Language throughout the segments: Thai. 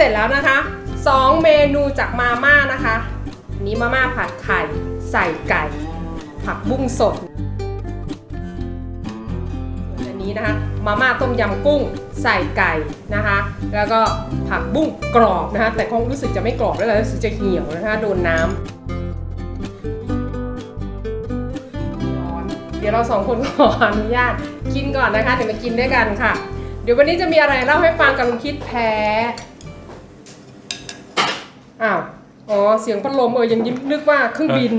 เสร็จแล้วนะคะ 2 เมนูจากมาม่านะคะ นี้มาม่าผัดไข่ใส่ไก่ ผักบุ้งสดอันนี้นะคะมาม่าต้มยำกุ้งใส่ไก่นะคะ แล้วก็ผักบุ้งกรอบนะคะ แต่คงรู้สึกจะไม่กรอบแล้วแหละรู้สึกจะเหี่ยวนะคะโดนน้ำร้อนเดี๋ยวเราสองคนขออนุญาตกินก่อนนะคะเดี๋ยวมากินด้วยกันค่ะ เดี๋ยววันนี้จะมีอะไรเล่าให้ฟังกับลุงคิดแพ้ อ้าว อ๋อ เสียงพัดลมเออ ยังยิ้มนึกว่าเครื่องบิน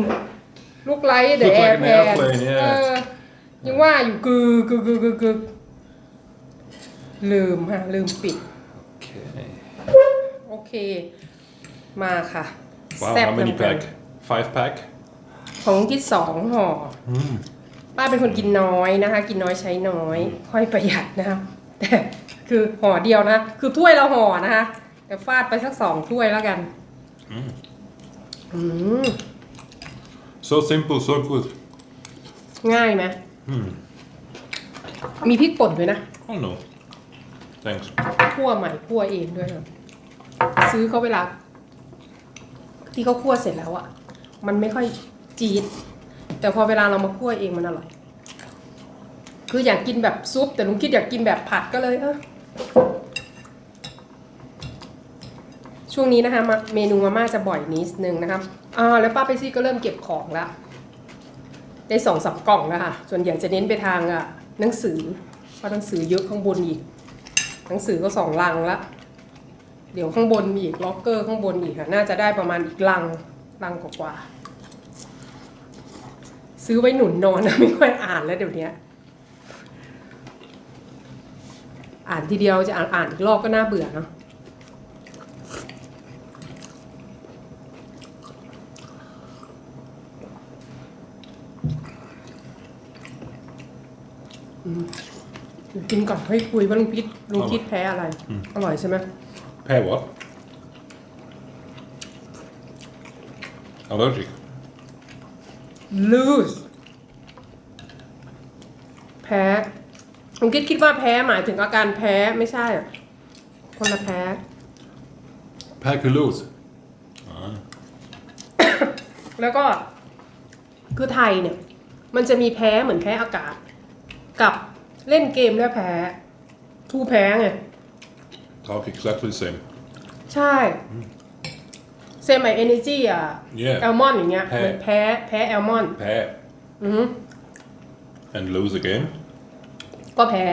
ลูกไลท์เดอะ Look แอ like ร์ an แพน airplane, yeah. เออ ยังว่าอยู่กึกกึกกึกกึกกึกลืมฮะ ลืมปิด Okay. โอเค มาค่ะ Wow, แซ่บ how many นำกัน pack? Five pack? ของที่สองห่ออ Mm. ป้าเป็นคนกินน้อยนะคะ กินน้อยใช้น้อย ค่อยประหยัดนะคะแต่คือห่อเดียวนะ คือถ้วยเราห่อนะคะแต่ฟาดไปสักสองถ้วยแล้วกัน อืม So simple, so good. ง่ายไหม Hmm. มีพริกป่นด้วยนะ Oh no. Thanks. คั่วใหม่คั่วเองด้วยครับซื้อเขาเวลา ที่เขาคั่วเสร็จแล้วอะมันไม่ค่อยจี๊ด แต่พอเวลาเรามาคั่วเองมันอร่อย คืออยากกินแบบซุป แต่ลุงคิดอยากกินแบบผัดก็เลยเออ ช่วงนี้นะคะเมนูมาม่าจะบ่อยนิดนึงนะครับอ่าแล้วป้าไปซี่ก็เริ่มเก็บของแล้วได้สองสามกล่องแล้วค่ะ ส่วนใหญ่จะเน้นไปทางอะหนังสือเพราะหนังสือเยอะข้างบนอีก หนังสือก็สองลังละเดี๋ยวข้างบนมีอีกล็อกเกอร์ข้างบนอีกค่ะ น่าจะได้ประมาณอีกลังลังกว่าๆซื้อไว้หนุนนอนนะไม่ค่อยอ่านแล้วเดี๋ยวนี้อ่านทีเดียวจะอ่านอ่านอีกรอบก็น่าเบื่อเนาะอืมเดี๋ยว กินก่อนค่อยคุยว่าลุงพิษลุงคิดแพ้อะไร อร่อยใช่ไหม Pair what? Allergic. lose แพ้ผมคิดคิดว่าแพ้หมายถึงอาการแพ้ไม่ใช่อะคนละแพ้ Pack a loose. Ah. แล้วก็คือไทยเนี่ย มันจะมีแพ้เหมือนแพ้อากาศ กับเล่นเกมแล้วแพ้ทูแพ้ไง Talk exactly the same. ใช่ เซมไอเอเนจีอะ Yeah. แอลมอนอย่างเงี้ยแพ้ เหมือนแพ้แพ้แอลมอน Pair. อือฮึ And lose again. ก็แพ้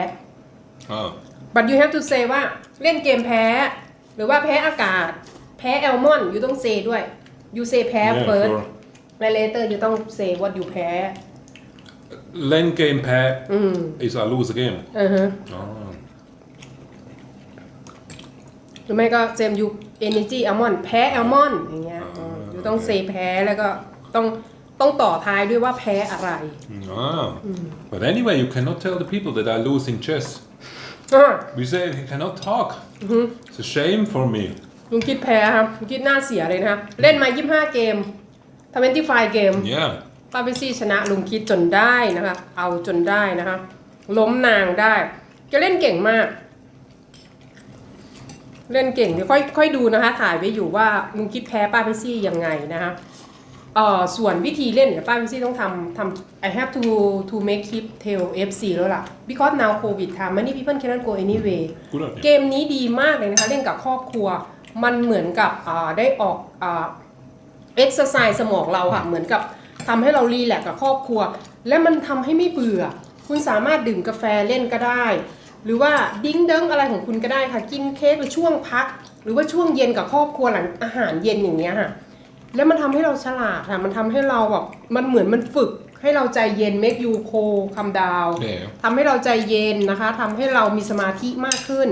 Oh. but you have to say ว่าเล่นเกมแพ้ หรือว่าแพ้อากาศ แพ้แอลมอน อยู่ต้อง say ด้วย you say แพ้ Yeah, first sure. และ later you ต้อง say what you แพ้ Lane game pair อืม is I lose again. อือฮึ Oh. หรือไม่ก็เซมยู energy almond แพ้แอลมอนอย่างเงี้ยอ่าอยู่ต้อง say แพ้แล้วก็ต้องต้องต่อท้ายด้วยว่าแพ้อะไร Ah. But anyway, you cannot tell the people that I lose in chess. อะ We say he cannot talk. It's a shame for me. ลุงคิดแพ้ครับลุงคิดหน้าเสียเลยนะครับ เล่นมา 25 เกม25เกม Yeah. ป้าพิซี่ชนะลุงคิดจนได้นะคะ เอาจนได้นะคะ ล้มนางได้แกเล่นเก่งมาก เล่นเก่งเดี๋ยวค่อยค่อยดูนะคะ ถ่ายไว้อยู่ว่าลุงคิดแพ้ป้าพิซี่ยังไงนะคะเอ่อส่วนวิธีเล่นเนี่ยป้าพิซี่ต้องทำทำ I have to to make keep tail FC แล้วล่ะ because now COVID time many people cannot go anyway Good idea. เกมนี้ดีมากเลยนะคะ เล่นกับครอบครัว มันเหมือนกับอ่าได้ออกเอ็กซ์ไซส์สมองเราค่ะ เหมือนกับ ทำให้เรารีแลกซ์กับครอบครัว และมันทำให้ไม่เบื่อ คุณสามารถดื่มกาแฟเล่นก็ได้ หรือว่าดิ้งเดิ้งอะไรของคุณก็ได้ค่ะ กินเค้กในช่วงพัก หรือว่าช่วงเย็นกับครอบครัวหลังอาหารเย็นอย่างเงี้ยค่ะ แล้วมันทำให้เราฉลาดค่ะ มันทำให้เราแบบมันเหมือนมันฝึกให้เราใจเย็น make you cool calm down Yeah. ทำให้เราใจเย็นนะคะทำให้เรามีสมาธิมากขึ้น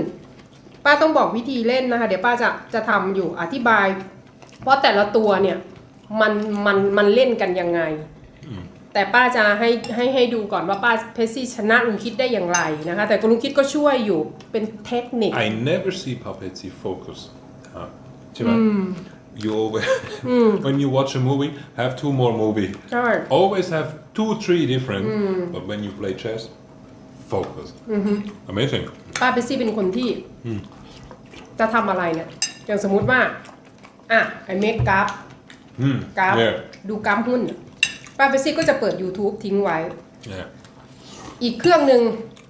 ป้าต้องบอกวิธีเล่นนะคะ เดี๋ยวป้าจะจะทำอยู่อธิบาย เพราะแต่ละตัวเนี่ย มันมันมันเล่นกันยังไง แต่ป้าจะให้ให้ให้ดูก่อนว่าป้าเพชซี่ชนะลุงคิดได้อย่างไรนะคะ แต่ลุงคิดก็ช่วยอยู่เป็นเทคนิค I never see Papetti focus. Uh, Jima, you always, when you watch a movie, have two more movie. ใช่ Always have two, three different. But when you play chess, focus. Amazing. ป้าเพชซี่เป็นคนที่จะทำอะไรเนี่ยอย่างสมมุติว่าอะไอเมคกราฟ Hmm. กราฟ Yeah. ดูกราฟหุ้นเนี่ยป้าเปซี่ก็จะเปิด YouTube ทิ้งไว้ Yeah. อีกเครื่องหนึ่ง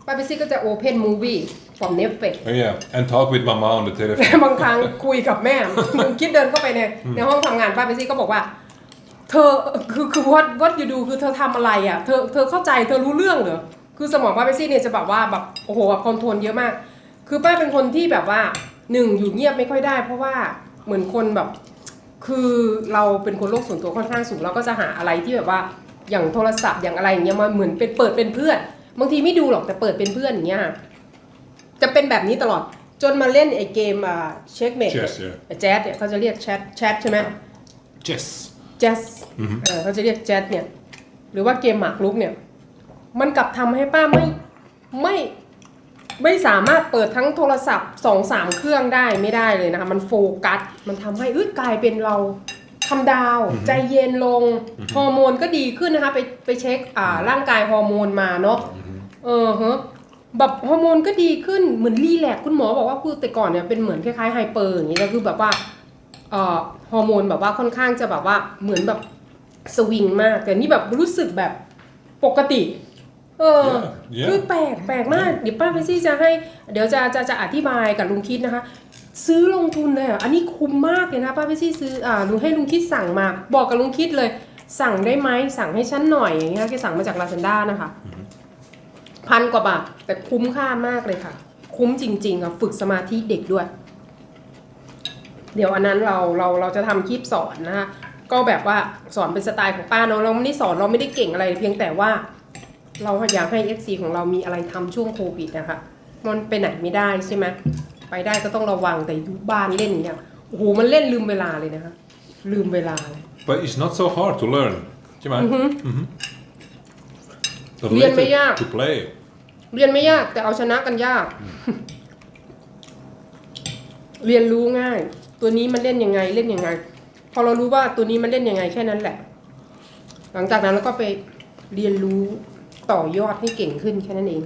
ป้าเปซี่ก็จะ Open Movie from Netflix Oh, yeah. And talk with mama on the แต่ telephone. บางครั้งคุยกับแม่ มึงคิดเดินเข้าไปในในห้องทำงานป้าเปซี่ก็บอกว่า เธอคือคือวัดวัดอยู่ดูคือเธอทำอะไรอะ เธอเธอเข้าใจเธอรู้เรื่องเหรอ คือสมองป้าเปซี่เนี่ยจะแบบว่าแบบโอ้โหแบบคอนโทรลเยอะมาก คือป้าเป็นคนที่แบบว่าหนึ่งอยู่เงียบไม่ค่อยได้ เพราะว่าเหมือนคนแบบ คือเราเป็นคนโลกส่วนตัวค่อนข้างสูงเราก็จะหาอะไรที่แบบว่าอย่างโทรศัพท์อย่างอะไรอย่างเงี้ยมาเหมือนเป็นเปิดเป็นเพื่อน บางทีไม่ดูหรอกแต่เปิดเป็นเพื่อนอย่างเงี้ยค่ะจะเป็นแบบนี้ตลอดจนมาเล่นไอ้เกมอ่าเช็คเมท Chess, yeah. แจ๊ดเนี่ยเขาจะเรียกแชทแชทใช่ไหม Yes. แจ๊สเออเขาจะเรียกแจ๊ดเนี่ย หรือว่าเกมหมากรุกเนี่ย มันกลับทำให้ป้าไม่ไม่ ไม่สามารถเปิดทั้งโทรศัพท์สองสามเครื่องได้ไม่ได้เลยนะคะ มันโฟกัส มันทำให้เอ้ยกลายเป็นเราทำดาว ใจเย็นลง ฮอร์โมนก็ดีขึ้นนะคะ ไปไปเช็คอ่าร่างกายฮอร์โมนมาเนาะเออฮะแบบฮอร์โมนก็ดีขึ้นเหมือนรีแลกซ์คุณหมอบอกว่าคือแต่ก่อนเนี่ยเป็นเหมือนคล้ายๆไฮเปอร์อย่างนี้แล้วคือแบบว่าเอ่อฮอร์โมนแบบว่าค่อนข้างจะแบบว่าเหมือนแบบสวิงมาก แต่นี่แบบรู้สึกแบบปกติ เออ Yeah, yeah. คือแปลกแปลกมากเดี๋ยวป้าเฟซี่จะให้เดี๋ยวจะจะจะอธิบายกับลุงคิดนะคะ ซื้อลงทุนเลยอะอันนี้คุ้มมากเลยนะป้าเฟซี่ซื้ออ่าลุงให้ลุงคิดสั่งมา บอกกับลุงคิดเลย สั่งได้ไหมสั่งให้ฉันหน่อยอย่างเงี้ยแกสั่งมาจากลาซานด้านะคะพันกว่าบาทแต่คุ้มค่ามากเลยค่ะ คุ้มจริง ๆ ค่ะ ฝึกสมาธิเด็กด้วย เดี๋ยวอันนั้นเราเราเราจะทำคลิปสอนนะคะก็แบบว่าสอนเป็นสไตล์ของป้าเนาะเราไม่ได้สอนเราไม่ได้เก่งอะไร เพียงแต่ว่า เราอยากให้ FC ของเรามีอะไรทำช่วงโควิดนะคะมันไปไหนไม่ได้ใช่ไหมไปได้ก็ต้องระวังแต่อยู่บ้านเล่นเนี่ยโอ้โหมันเล่นลืมเวลาเลยนะคะ ลืมเวลาเลย But it's not so hard to learn. Jemai. Mm-hmm. But Lien later med ja. to play. เรียนไม่ยากแต่เอาชนะกันยาก เรียนรู้ง่าย ตัวนี้มันเล่นยังไงเล่นยังไง พอเรารู้ว่าตัวนี้มันเล่นยังไงแค่นั้นแหละ หลังจากนั้นเราก็ไปเรียนรู้ ต่อยอดให้เก่งขึ้นแค่นั้นเอง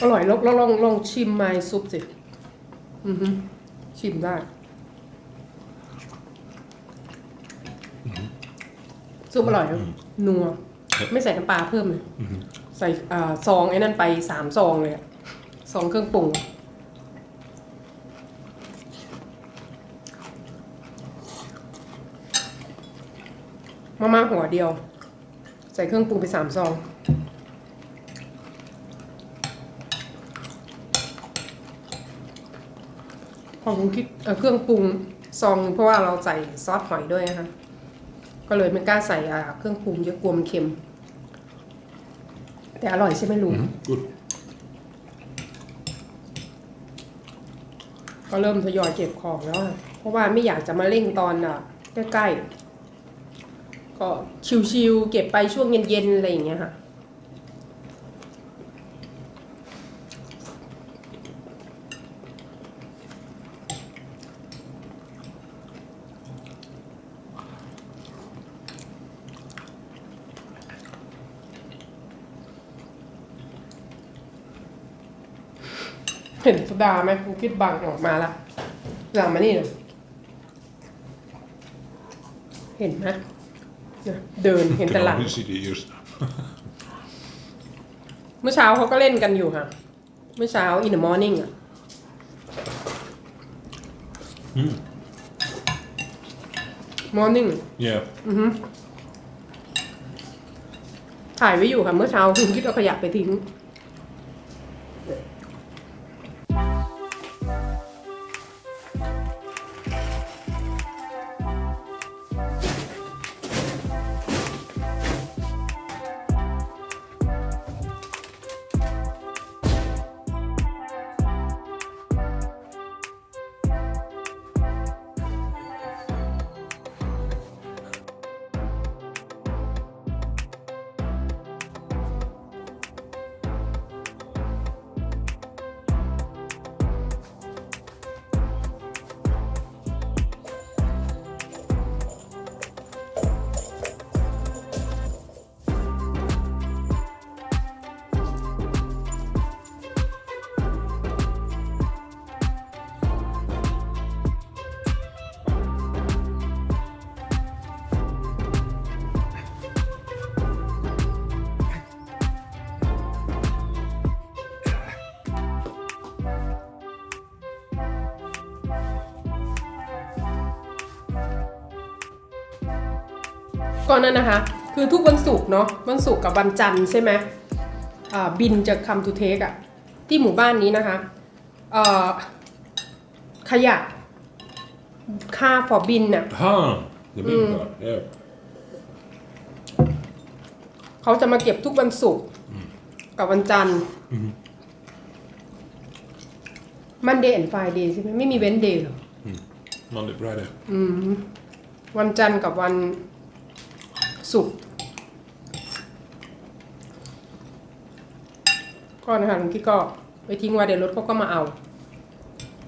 อร่อยลองลองลองลองชิมไมซุปสิ อือฮึชิมได้ซุปอร่อยนะนัว ไม่ใส่น้ำปลาเพิ่มเลย ใส่อ่าซองไอ้นั่นไปสามซองเลยอะซองเครื่องปรุง มาม่าหัวเดียว ใส่เครื่องปรุงไปสามซอง ของคิดเอ่อเครื่องปรุงซองเพราะว่าเราใส่ซอสหอยด้วยนะคะ ก็เลยไม่กล้าใส่อ่าเครื่องปรุงเยอะกลัวมันเค็ม แต่อร่อยใช่ไหมลุง Good. ก็เริ่มทยอยเก็บของแล้วอะเพราะว่าไม่อยากจะมาเร่งตอนอะใกล้ๆ ก็ชิวๆเก็บไปช่วงเย็นๆอะไรอย่างเงี้ยค่ะเห็นสดาไหมคุณคิดบังออกมาละหลังมานี่เลยเห็นไหม เนี่ยเดินเห็น You แต่ can หลัง only see the ears. เมื่อเช้าเขาก็เล่นกันอยู่ค่ะ เมื่อเช้า in the morning อะ Mm. morning Yeah. อือฮึถ่ายไว้อยู่ค่ะ เมื่อเช้าคุณคิดเอาขยะไปทิ้ง ก็นั่นนะคะ คือทุกวันศุกร์เนาะวันศุกร์กับวันจันทร์ใช่ไหมอ่าบินจะคัมทูเทคอะที่หมู่บ้านนี้นะคะเอ่อขยะค่าฟอบินน่ะ Ah, the big car. Yeah. เขาจะมาเก็บทุกวันศุกร์กับวันจันทร์มันเดย์แอนด์ไฟเดย์ใช่ไหมไม่มีเว้นเดย์หรอ Monday, Friday. อืมวันจันทร์กับวัน ศุกก็นะคะลุงกี้ก็ไปทิ้งไว้เดี๋ยวรถเขาก็มาเอา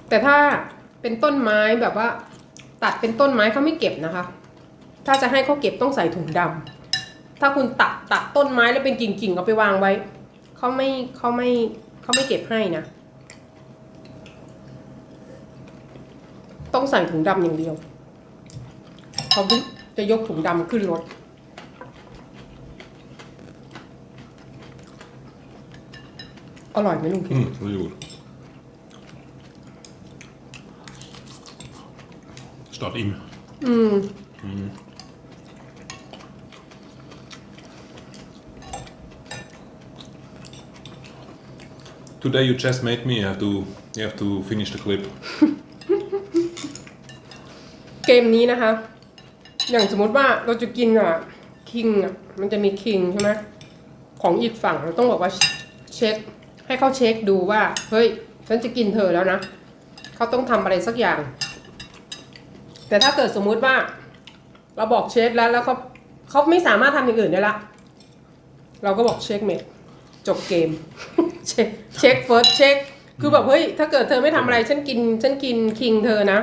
แต่ถ้าเป็นต้นไม้แบบว่า ตัดเป็นต้นไม้เขาไม่เก็บนะคะ ถ้าจะให้เขาเก็บต้องใส่ถุงดำถ้าคุณตัดตัดต้นไม้แล้วเป็นกิ่งๆเอาไปวางไว้เขาไม่เขาไม่เขาไม่เก็บให้นะต้องใส่ถุงดำอย่างเดียวเขาจะยกถุงดำขึ้นรถ อร่อยไหมลุงคิด Mm, really good. Start in. อืม Today you just made me. You have to. You have to finish the clip. เกมนี้นะคะ อย่างสมมติว่าเราจะกินอะคิงอะมันจะมีคิงใช่ไหมของอีกฝั่งเราต้องบอกว่าเช็ค ให้เขาเช็คดูว่า เฮ้ย ฉันจะกินเธอแล้วนะ เขาต้องทำอะไรสักอย่าง แต่ถ้าเกิดสมมุติว่า เราบอกเช็คแล้วแล้วเขาเขาไม่สามารถทำอย่างอื่นได้ละ เราก็บอกเช็คเมทจบเกม เช็คเช็คเฟิร์สเช็คคือแบบเฮ้ยถ้าเกิดเธอไม่ทำอะไรฉันกินฉันกินคิงเธอนะ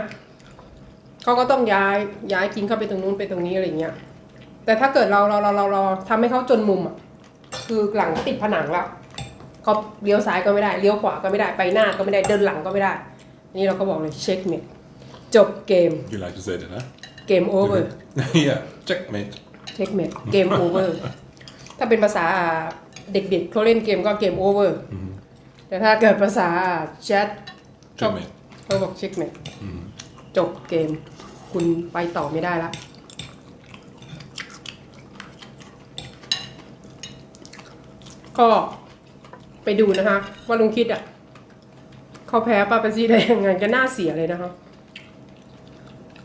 เขาก็ต้องย้ายย้ายคิงเข้าไปตรงนู้นไปตรงนี้อะไรเงี้ยแต่ถ้าเกิดเราเราเราเราเราทำให้เขาจนมุมอะคือหลังติดผนังแล้ว เขาเลี้ยวซ้ายก็ไม่ได้เลี้ยวขวาก็ไม่ได้ไปหน้าก็ไม่ได้เดินหลังก็ไม่ได้ นี่เราก็บอกเลยเช็คเมทจบเกม You like to say that, huh? เกมโอเวอร์ yeah. Checkmate. เช็คเมทเกมโอเวอร์ถ้าเป็นภาษาเด็กๆเขาเล่นเกมก็เกมโอเวอร์แต่ถ้าเกิดภาษาแชท Checkmate. เขาบอกเช็คเมทจบเกม คุณไปต่อไม่ได้ละก็ ไปดูนะคะ ว่าลุงคิดอะเขาแพ้ปาเปซี่ได้ยังไงก็น่าเสียเลยนะคะ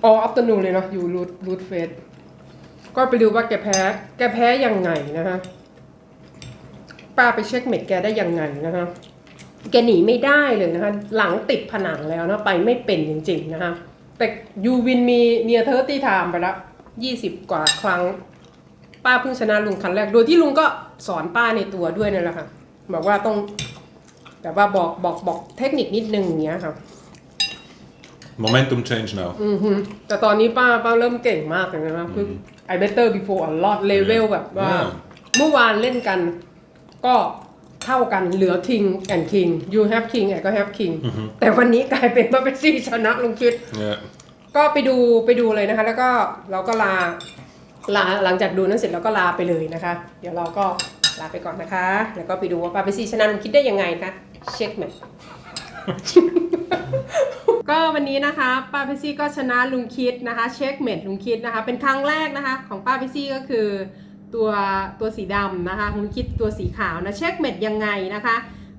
อออัปตนูเลยเนาะอยู่รูทรูทเฟสก็ไปดูว่าแกแพ้ แกแพ้ยังไงนะคะป้าไปเช็คเม็ดแกได้ยังไงนะคะแกหนีไม่ได้เลยนะคะ หลังติดผนังแล้วนะไปไม่เป็นจริงๆนะคะ แต่ยูวินมีเนียเทอร์ตี้ไทม์ไปแล้วยี่สิบกว่าครั้ง ป้าเพิ่งชนะลุงครั้งแรก โดยที่ลุงก็สอนป้าในตัวด้วยนั่นแหละค่ะ บอกว่าต้องแต่ว่าบอกบอกบอกเทคนิคนิดนึงอย่างเงี้ยค่ะ Momentum change now. อือฮึแต่ตอนนี้ป้าป้าเริ่มเก่งมากเลยนะคือ I better before a lot level แบบว่าว้าวเมื่อวานเล่นกันก็เท่ากันเหลือ king and king you have king ไอ้ก็ have king แต่วันนี้กลายเป็นว่าเป็นซี่ชนะลุงคิด Yeah. ก็ไปดูไปดูเลยนะคะ แล้วก็เราก็ลาลาหลังจากดูนั้นเสร็จเราก็ลาไปเลยนะคะ เดี๋ยวเราก็ ลาไปก่อนนะคะ แล้วก็ไปดูว่าปาเปซี่ชนะลุงคิดได้ยังไงคะเช็คแมทก็วันนี้นะคะป้าพิซี่ก็ชนะลุงคิดนะคะ เช็คเมดลุงคิดนะคะ เป็นครั้งแรกนะคะ ของป้าพิซี่ก็คือตัวตัวสีดำนะคะลุงคิดตัวสีขาวนะเช็คเมดยังไงนะคะ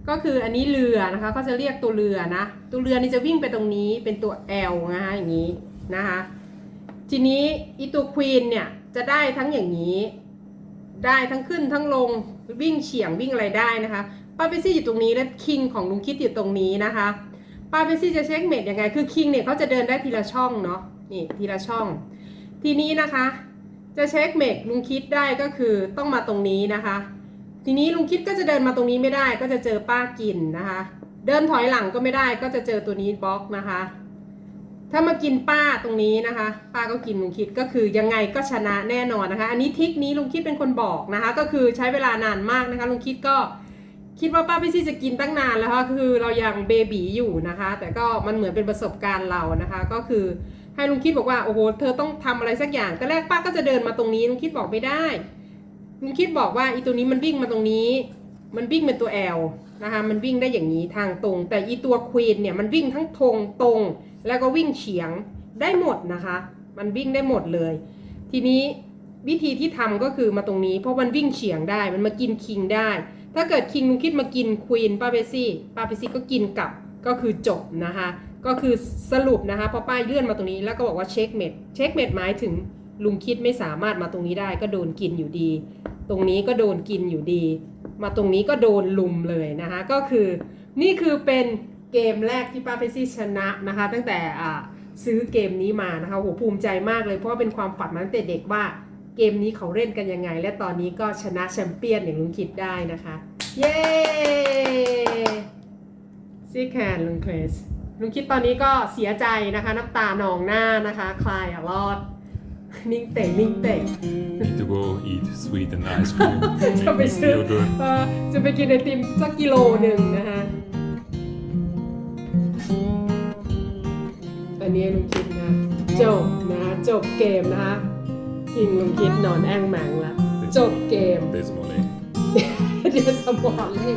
ก็คืออันนี้เรือนะคะก็จะเรียกตัวเรือนะ ตัวเรือนี่จะวิ่งไปตรงนี้เป็นตัว L นะคะอย่างนี้นะคะ ทีนี้อีตัวควีนเนี่ยจะได้ทั้งอย่างนี้ ได้ทั้งขึ้นทั้งลงวิ่งเฉียงวิ่งอะไรได้นะคะป้าเปซี่อยู่ตรงนี้และคิงของลุงคิดอยู่ตรงนี้นะคะป้าเปซี่จะเช็คเมดยังไงคือคิงเนี่ยเขาจะเดินได้ทีละช่องเนาะนี่ทีละช่อง ทีนี้นะคะ จะเช็คเมดลุงคิดได้ก็คือต้องมาตรงนี้นะคะ ทีนี้ลุงคิดก็จะเดินมาตรงนี้ไม่ได้ ก็จะเจอป้ากินนะคะ เดินถอยหลังก็ไม่ได้ก็จะเจอตัวนี้บล็อกนะคะ ถ้ามากินป้าตรงนี้นะคะ ป้าก็กินลุงคิดก็คือยังไงก็ชนะแน่นอนนะคะ อันนี้ทริกนี้ลุงคิดเป็นคนบอกนะคะ ก็คือใช้เวลานานมากนะคะลุงคิดก็คิดว่าป้าพี่ซี่จะกินตั้งนานแล้วค่ะคือเรายังเบบีอยู่นะคะ แต่ก็มันเหมือนเป็นประสบการณ์เรานะคะ ก็คือให้ลุงคิดบอกว่าโอ้โหเธอต้องทำอะไรสักอย่างแต่แรกป้าก็จะเดินมาตรงนี้ลุงคิดบอกไม่ได้ลุงคิดบอกว่าอีตัวนี้มันวิ่งมาตรงนี้ มันวิ่งเป็นตัว L นะคะ มันวิ่งได้อย่างนี้ทางตรง แต่อีตัวควีนเนี่ยมันวิ่งทั้งทงตรง แล้วก็วิ่งเฉียงได้หมดนะคะ มันวิ่งได้หมดเลย ทีนี้วิธีที่ทำก็คือมาตรงนี้ เพราะมันวิ่งเฉียงได้มันมากินคิงได้ ถ้าเกิดคิงลุงคิดมากินควีนป้าเบซี่ป้าเบซี่ก็กินกลับก็คือจบนะคะ ก็คือสรุปนะคะพอป้ายเลื่อนมาตรงนี้แล้วก็บอกว่าเช็คเมดเช็คเมดหมายถึงลุงคิดไม่สามารถมาตรงนี้ได้ก็โดนกินอยู่ดี ตรงนี้ก็โดนกินอยู่ดี มาตรงนี้ก็โดนลุมเลยนะคะ ก็คือนี่คือเป็น เกมแรกที่ป้าเบซี่ชนะนะคะ ตั้งแต่อ่าซื้อเกมนี้มานะคะโหภูมิใจมากเลยเพราะว่าเป็นความฝันมาตั้งแต่เด็กว่าเกมนี้เขาเล่นกันยังไง และตอนนี้ก็ชนะแชมเปี้ยนอย่างลุงคิดได้นะคะ เย้ซีแคนลุงเคลสลุงคิดตอนนี้ก็เสียใจนะคะ น้ำตานองหน้านะคะ คลายอะรอด นิ่งเต่งนิ่งเต่ง Need to go eat sweet and ice cream. จะไปซื้อ Yogurt. เออจะไปกินไอติมสักกิโลหนึ่งนะคะ อันนี้ลุงคิดนะ จบนะจบเกมนะคะคิงลุงคิดนอนแอ่งแมงละจบเกม Bismolly. เดี๋ยวสมองเลย